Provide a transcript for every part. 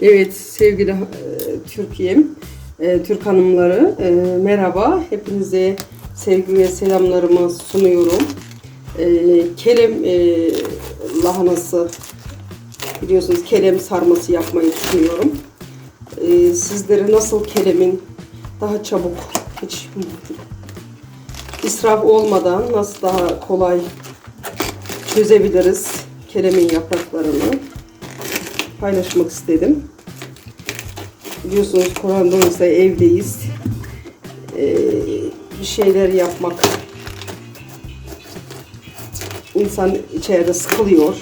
Evet sevgili e, Türkiye'm, e, Türk hanımları e, merhaba. Hepinize sevgi ve selamlarımı sunuyorum. E, e, lahanası biliyorsunuz kelem sarması yapmayı düşünüyorum. Sizlere nasıl kelemin daha çabuk hiç israf olmadan nasıl daha kolay çözebiliriz kelemin yapraklarını paylaşmak istedim. Biliyorsunuz koronavirüsle evdeyiz. Ee, bir şeyler yapmak insan içeride sıkılıyor.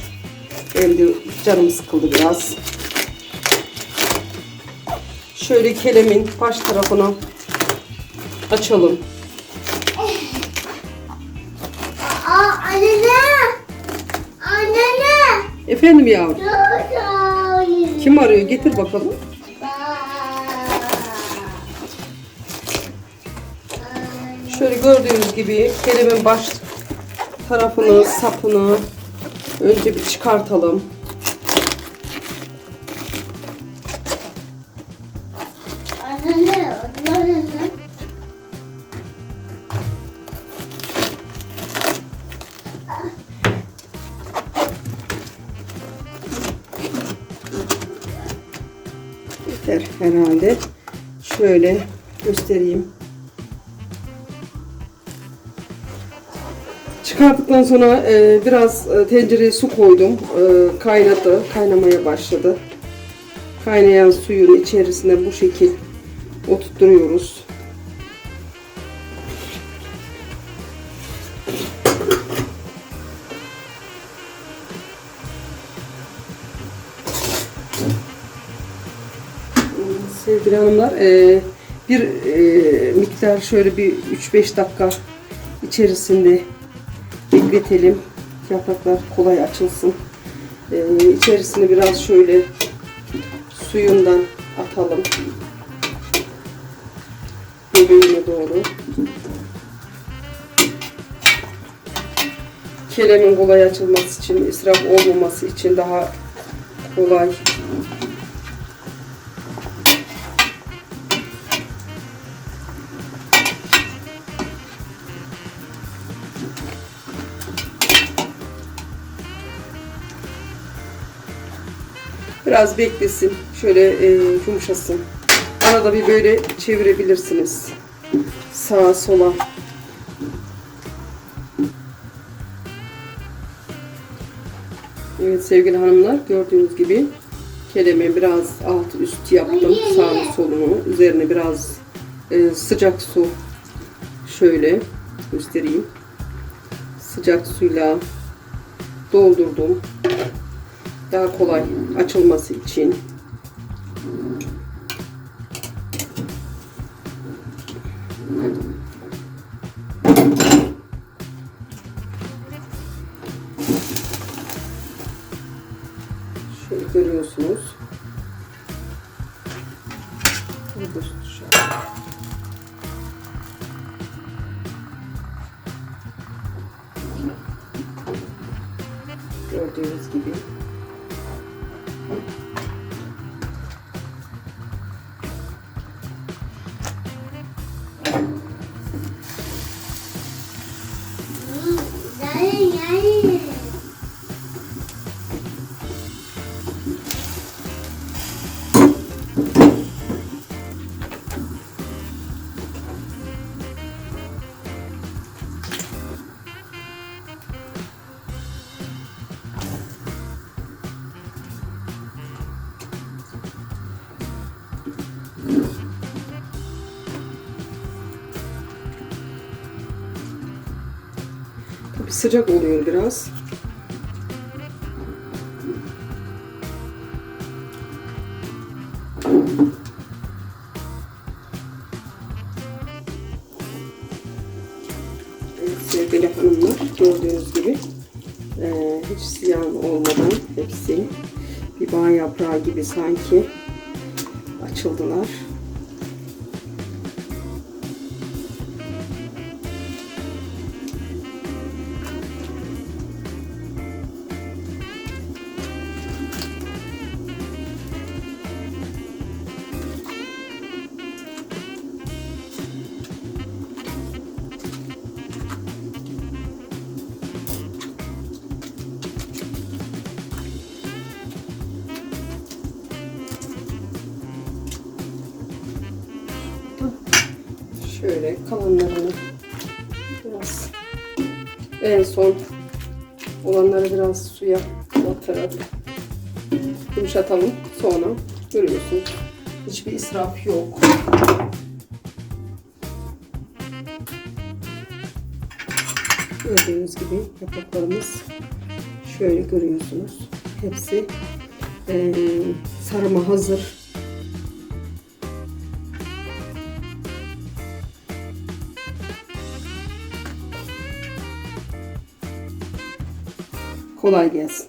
Benim de canım sıkıldı biraz. Şöyle kelemin baş tarafını açalım. Aa, anne! Anne! Efendim yavrum. Dur, Kim arıyor? Getir bakalım. Şöyle gördüğünüz gibi kelemin baş tarafını, sapını önce bir çıkartalım. Yeter herhalde. Şöyle göstereyim. Çıkarttıktan sonra e, biraz e, tencereye su koydum. E, kaynadı, kaynamaya başladı. Kaynayan suyun içerisine bu şekil oturtturuyoruz. Sevgili hanımlar, e, bir e, miktar şöyle bir 3-5 dakika içerisinde bekletelim. Yapraklar kolay açılsın. E, içerisine biraz şöyle suyundan atalım. Göbeğine doğru. Kelemin kolay açılması için, israf olmaması için daha kolay Biraz beklesin. Şöyle e, yumuşasın. Arada bir böyle çevirebilirsiniz. Sağa sola. Evet sevgili hanımlar gördüğünüz gibi keleme biraz alt üst yaptım. Sağını solunu. Üzerine biraz e, sıcak su şöyle göstereyim. Sıcak suyla doldurdum daha kolay açılması için. Şöyle görüyorsunuz. Gördüğünüz gibi. 嗯，来一。Tabii sıcak oluyor biraz. Sevgili hanımlar gördüğünüz gibi eee, hiç ziyan olmadan hepsi bir bağ yaprağı gibi sanki açıldılar. Şöyle kalanlarını biraz en son olanları biraz suya batırarak yumuşatalım. Sonra görüyorsunuz hiçbir israf yok. Gördüğünüz gibi yapraklarımız şöyle görüyorsunuz. Hepsi eee sarıma hazır. Kolay gelsin.